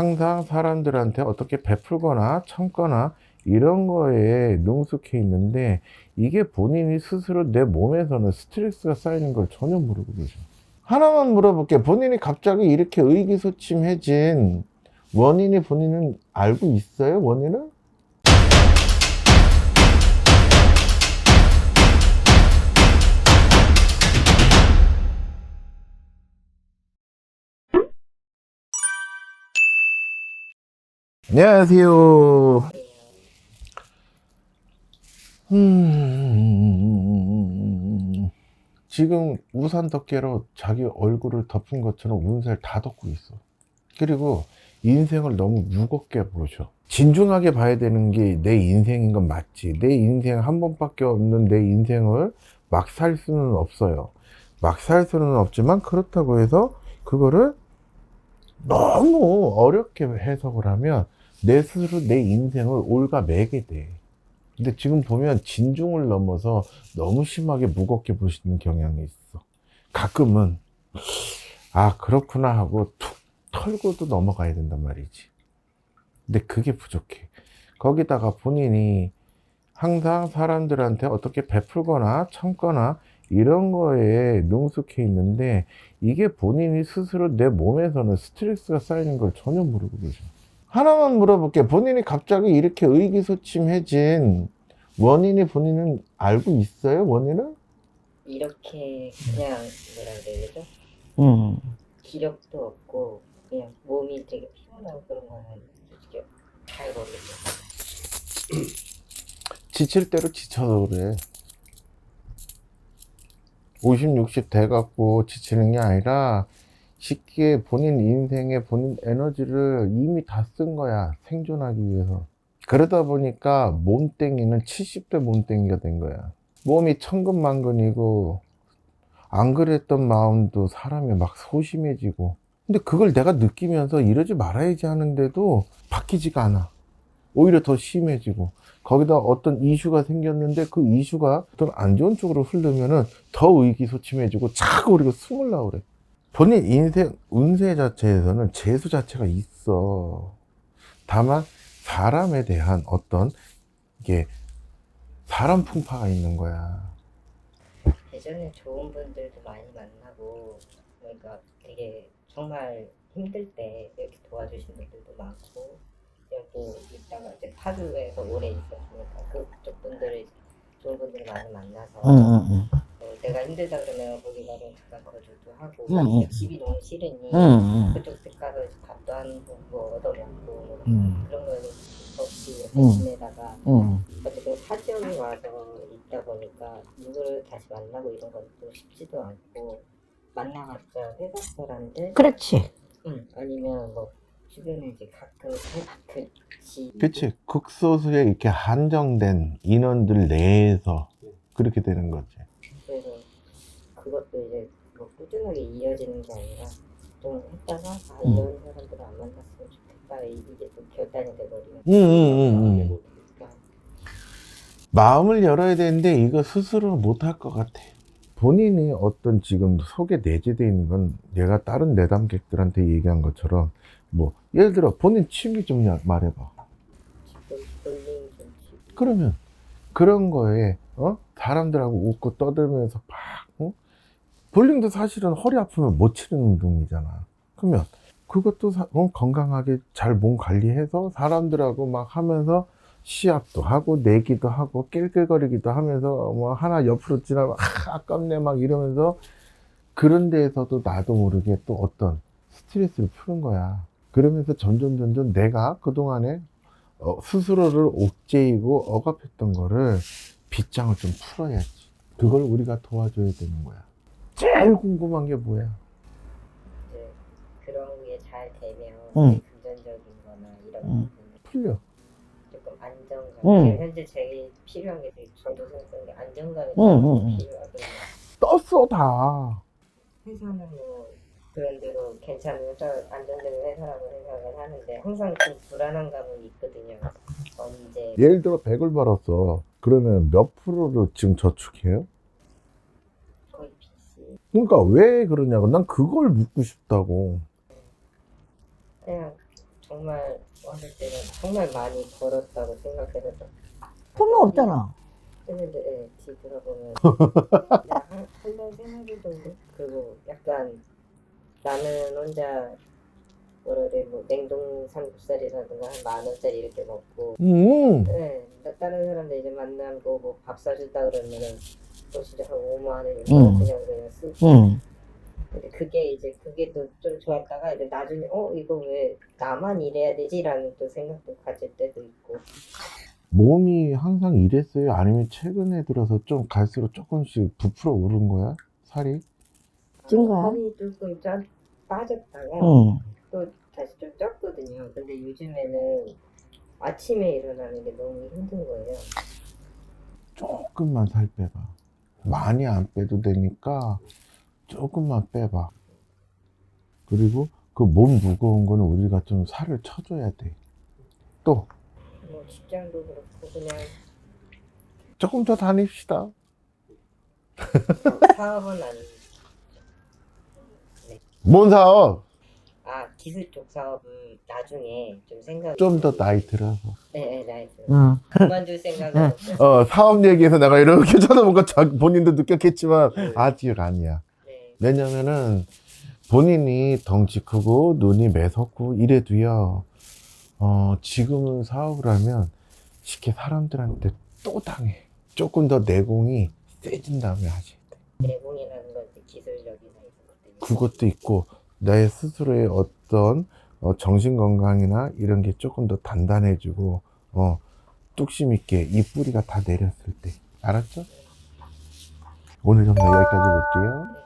항상 사람들한테 어떻게 베풀거나 참거나 이런 거에 능숙해 있는데 이게 본인이 스스로 내 몸에서는 스트레스가 쌓이는 걸 전혀 모르고 계셔. 하나만 물어볼게. 본인이 갑자기 이렇게 의기소침해진 원인이 본인은 알고 있어요? 원인을? 안녕하세요. 음, 지금 우산 덮개로 자기 얼굴을 덮은 것처럼 운세를 다 덮고 있어. 그리고 인생을 너무 무겁게 보셔. 진중하게 봐야 되는 게 내 인생인 건 맞지. 내 인생 한 번밖에 없는 내 인생을 막 살 수는 없어요. 막 살 수는 없지만 그렇다고 해서 그거를 너무 어렵게 해석을 하면 내 스스로 내 인생을 올가매게 돼. 근데 지금 보면 진중을 넘어서 너무 심하게 무겁게 보시는 경향이 있어. 가끔은, 아, 그렇구나 하고 툭 털고도 넘어가야 된단 말이지. 근데 그게 부족해. 거기다가 본인이 항상 사람들한테 어떻게 베풀거나 참거나 이런 거에 능숙해 있는데 이게 본인이 스스로 내 몸에서는 스트레스가 쌓이는 걸 전혀 모르고 계셔. 하나만 물어볼게. 본인이 갑자기 이렇게 의기소침해진 원인이 본인은 알고 있어요? 원인을? 이렇게 그냥 뭐라 그래야 되죠? 음. 기력도 없고 그냥 몸이 되게 피곤하고 그런 거는 솔직히 잘 모르겠어요. 지칠 대로 지쳐서 그래. 50, 60 돼갖고 지치는 게 아니라 쉽게 본인 인생에 본인 에너지를 이미 다 쓴 거야. 생존하기 위해서. 그러다 보니까 몸땡이는 70대 몸땡이가 된 거야. 몸이 천근만근이고 안 그랬던 마음도 사람이 막 소심해지고 근데 그걸 내가 느끼면서 이러지 말아야지 하는데도 바뀌지가 않아. 오히려 더 심해지고 거기다 어떤 이슈가 생겼는데 그 이슈가 어떤 안 좋은 쪽으로 흐르면은 더 의기소침해지고 자꾸 우리가 숨을 나오래. 본인 인생 운세 자체에서는 재수 자체가 있어. 다만 사람에 대한 어떤 이게 사람 풍파가 있는 거야. 예전에 좋은 분들도 많이 만나고 그러니까 되게 정말 힘들 때 이렇게 도와주신 분들도 많고 여기 있다가 이제 파주에서 오래 있었으니까 그쪽 분들이 좋은 분들을 많이 만나서 응, 응, 응. 어, 내가 힘들다 그러면 거기 가서 잠깐 거주도 하고 응, 응. 집이 너무 싫으니 응, 응. 그쪽 집 가서 밥도 한뭐 얻어먹고 음. 그런 거 없이 응. 지내다가 응. 어쨌든 사정이 와서 있다 보니까 누구를 다시 만나고 이런 건또 쉽지도 않고 만나봤자 회사 사람들 그렇지. 응. 아니면 뭐 주변에 이제 가끔 같이 그치. 극소수의 이렇게 한정된 인원들 내에서 그렇게 되는 거지. 그것도 이제 뭐 꾸준하게 이어지는 게 아니라 좀 했다가 아 음. 이런 사람들을 안 만났으면 좋겠다 이- 이게 또 결단이 돼버리면 응, 응, 응, 응. 그러니까 마음을 열어야 되는데 이거 스스로 못할 것 같아. 본인이 어떤 지금 속에 내재되어 있는 건 내가 다른 내담객들한테 얘기한 것처럼 뭐 예를 들어 본인 취미 좀 야- 말해봐. 그러면 그런 거에 어 사람들하고 웃고 떠들면서 막 어? 볼링도 사실은 허리 아프면 못 치는 운동이잖아. 그러면 그것도 사- 어, 건강하게 잘 몸 관리해서 사람들하고 막 하면서 시합도 하고 내기도 하고 낄낄거리기도 하면서 뭐 하나 옆으로 지나면 아, 아깝네 막 이러면서 그런 데에서도 나도 모르게 또 어떤 스트레스를 푸는 거야. 그러면서 점점 점점 내가 그동안에 어, 스스로를 옥죄이고 억압했던 거를 빗장을 좀 풀어야지. 그걸 우리가 도와줘야 되는 거야. 제일 궁금한 게 뭐야? 이제 그런 게 잘 되면 응. 금전적인 거나 이런 응. 부분 풀려. 조금 안정감 응. 지금 현재 제일 필요한 게 저도 생각하는 게 안정감이 응, 응, 응. 필요하거든요 떴어, 다. 회사는 뭐 그런 대로 괜찮은 회사 안정되는 회사라고 생각을 하는데 항상 좀 불안한 감은 있거든요 언제 예를 들어 100을 벌었어. 그러면 몇 프로를 지금 저축해요? 그러니까 왜 그러냐고. 난 그걸 묻고 싶다고. 그냥 정말 어릴 때는 정말 많이 벌었다고 생각해서 소문 없잖아. 했는데 예, 뒤 돌아보면 한달 생활비 정도 그리고 약간 나는 혼자 뭐라 그래 뭐 냉동 삼겹살이라든가 한 만 원짜리 이렇게 먹고 음, 네, 나- 다른 사람들 이제 만나고 뭐 밥 사준다 그러면은 뭐 진짜 한 5만 원 음. 그냥 그냥 쓰고 응. 근데 그게 이제 그게 또 좀 좋았다가 이제 나중에 어 이거 왜 나만 이래야 되지라는 또 생각도 가질 때도 있고 몸이 항상 이랬어요? 아니면 최근에 들어서 좀 갈수록 조금씩 부풀어 오른 거야? 살이? 찐 거야? 살이 조금 쪄 빠졌다가 응. 또 다시 좀 쪘거든요. 근데 요즘에는 아침에 일어나는 게 너무 힘든 거예요. 조금만 살 빼봐. 많이 안 빼도 되니까 조금만 빼봐. 그리고 그 몸 무거운 거는 우리가 좀 살을 쳐줘야 돼. 또 뭐 직장도 그렇고 그냥 조금 더 다닙시다. 사업은 아니. 뭔 사업? 아 기술 쪽 사업을 나중에 좀 생각. 좀 더 나이 들어서. 네, 네, 나이스. 응. 그만둘 생각은 없어요. 어, 사업 얘기해서 내가 이렇게 쳐다본 거 자- 본인도 느꼈겠지만 아직 아니야. 네. 왜냐면은 본인이 덩치 크고 눈이 매섭고 이래도요, 어, 지금은 사업을 하면 쉽게 사람들한테 또 당해. 조금 더 내공이 세진 다음에 하지. 내공이라는 건 이제 기술력이나 이런. 그것도 있고, 내 스스로의 어 떤 어, 정신 건강이나 이런 게 조금 더 단단해지고, 어, 뚝심 있게 이 뿌리가 다 내렸을 때. 알았죠? 오늘 영상 여기까지 볼게요. 네.